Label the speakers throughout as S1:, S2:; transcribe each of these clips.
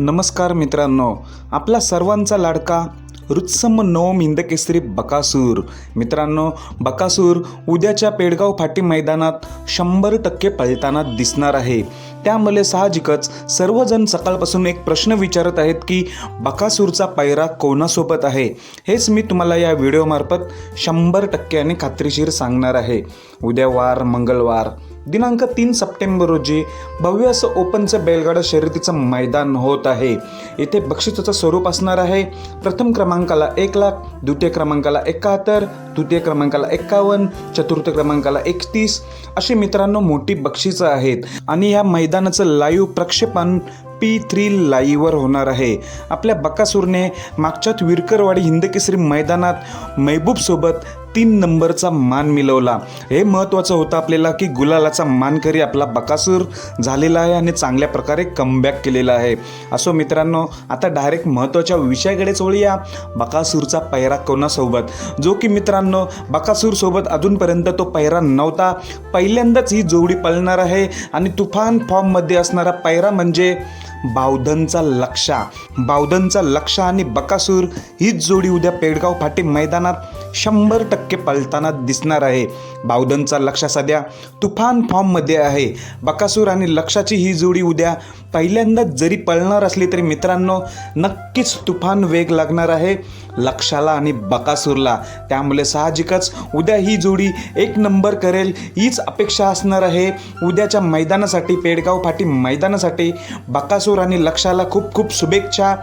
S1: नमस्कार मित्रांनो आपला सर्वांचा लाडका रुत्सम नवम हिंदकेसरी बकासूर. मित्रांनो बकासूर उद्याच्या पेडगाव फाटी मैदानात शंभर टक्के पळताना दिसणार आहे. त्यामुळे साहजिकच सर्वजण सकाळपासून एक प्रश्न विचारत आहेत की बकासूरचा पायरा कोणासोबत आहे? हेच मी तुम्हाला या व्हिडिओमार्फत शंभर टक्के आणि खात्रीशीर सांगणार आहे. उद्या वार मंगळवार. दिनांक तीन सप्टेंबर रोजी भव्य असं ओपनचं बैलगाडा शर्यतीचं मैदान होत आहे. येथे बक्षिसाचं स्वरूप असणार आहे. प्रथम क्रमांकाला एक लाख द्वितीय क्रमांकाला एकाहत्तर तृतीय क्रमांकाला एक्कावन्न चतुर्थ क्रमांकाला एकतीस अशी मित्रांनो मोठी बक्षिसं आहेत. आणि या मैदानाचं लाईव्ह प्रक्षेपण पी थ्री लाईव्हवर होणार आहे. आपल्या बकासूरने मागच्यात विरकरवाडी हिंदकेसरी मैदानात महबूबसोबत तीन नंबरचा मान मिळवला. हे महत्त्वाचं होतं आपल्याला की गुलालाचा मानकरी आपला बकासूर झालेला आहे आणि चांगल्या प्रकारे कमबॅक केलेला आहे. असो मित्रांनो आता डायरेक्ट महत्त्वाच्या विषयाकडेच वळूया. बकासूरचा पहिरा कोणासोबत? जो की मित्रांनो बकासूरसोबत अजूनपर्यंत तो पहिरा नव्हता. पहिल्यांदाच ही जोडी पळणार आहे आणि तुफान फॉर्ममध्ये असणारा पहिरा म्हणजे बावधनचा लक्षा बावधनचा लक्षा आणि बकासूर हीच जोडी उद्या पेडगाव फाटी मैदानात शंभर टक्के पळताना दिसणार आहे. बावधनचा लक्षा सध्या तुफान फॉर्ममध्ये आहे. बकासूर आणि लक्षाची ही जोडी उद्या पहिल्यांदाच जरी पळणार असली तरी मित्रांनो नक्कीच तुफान वेग लागणार आहे लक्षाला आणि बकासूरला. त्यामुळे साहजिकच उद्या ही जोडी एक नंबर करेल हीच अपेक्षा असणार आहे. उद्याच्या मैदानासाठी पेडगाव फाटी मैदानासाठी बकासूर आणि लक्षाला खूप खूप शुभेच्छा.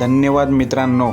S1: धन्यवाद मित्रांनो.